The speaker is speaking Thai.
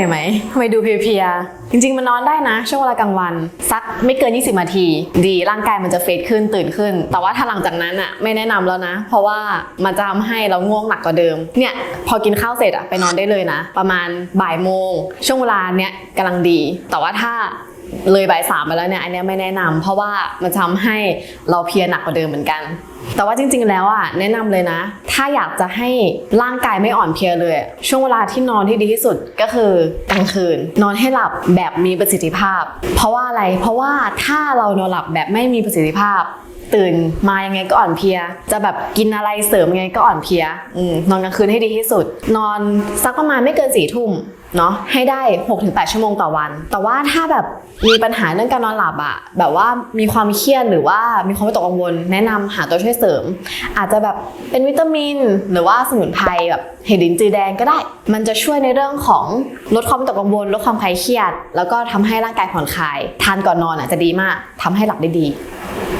อยไหมทำไมดูเพลียๆจริง ๆ มันนอนได้นะ ช่วงเวลากลางวัน สักไม่เกิน 20นาที ดีร่างกายมันจะเฟดขึ้นตื่นขึ้น แต่ว่าถ้าหลังจากนั้นอะไม่แนะนำแล้วนะ เพราะว่ามันจะทำให้เราง่วงหนักกว่าเดิมเนี่ยพอกินข้าวเสร็จอะไปนอนได้เลยนะ ประมาณบ่ายโมงช่วงเวลาเนี้ยกำลังดี แต่ว่าถ้า เลยบ่ายสามไปแล้วเนี่ยอันเนี้ยไม่แนะนำเพราะว่ามันทำให้เราเพียหนักกว่าเดิมเหมือนกัน แต่ว่าจริง ๆ แล้วอะแนะนำเลยนะ ถ้าอยากจะให้ร่างกายไม่อ่อนเพลียเลย ช่วงเวลาที่นอนที่ดีที่สุดก็คือกลางคืน นอนให้หลับแบบมีประสิทธิภาพ เพราะว่าอะไรเพราะว่าถ้าเรานอนหลับแบบไม่มีประสิทธิภาพ ตื่นมายังไงก็อ่อนเพลีย จะแบบกินอะไรเสริมยังไงก็อ่อนเพลียอนอนกลางคืนให้ดีที่สุด นอนสักประมาณไม่เกินสี่ทุ่มเนาะให้ได้ 6-8 ชั่วโมงต่อวัน แต่ว่าถ้าแบบมีปัญหาเรื่องการนอนหลับอะแบบว่ามีความเครียดหรือว่ามีความวิตกกังวล แนะนำหาตัวช่วยเสริม อาจจะแบบเป็นวิตามิน หรือว่าสมุนไพรแบบเห็ดลินจือแดงก็ได้ มันจะช่วยในเรื่องของลดความวิตกกังวลลดความคลายเครียด แล้วก็ทำให้ร่างกายผ่อนคลาย ทานก่อนนอนอะจะดีมากทำให้หลับได้ดี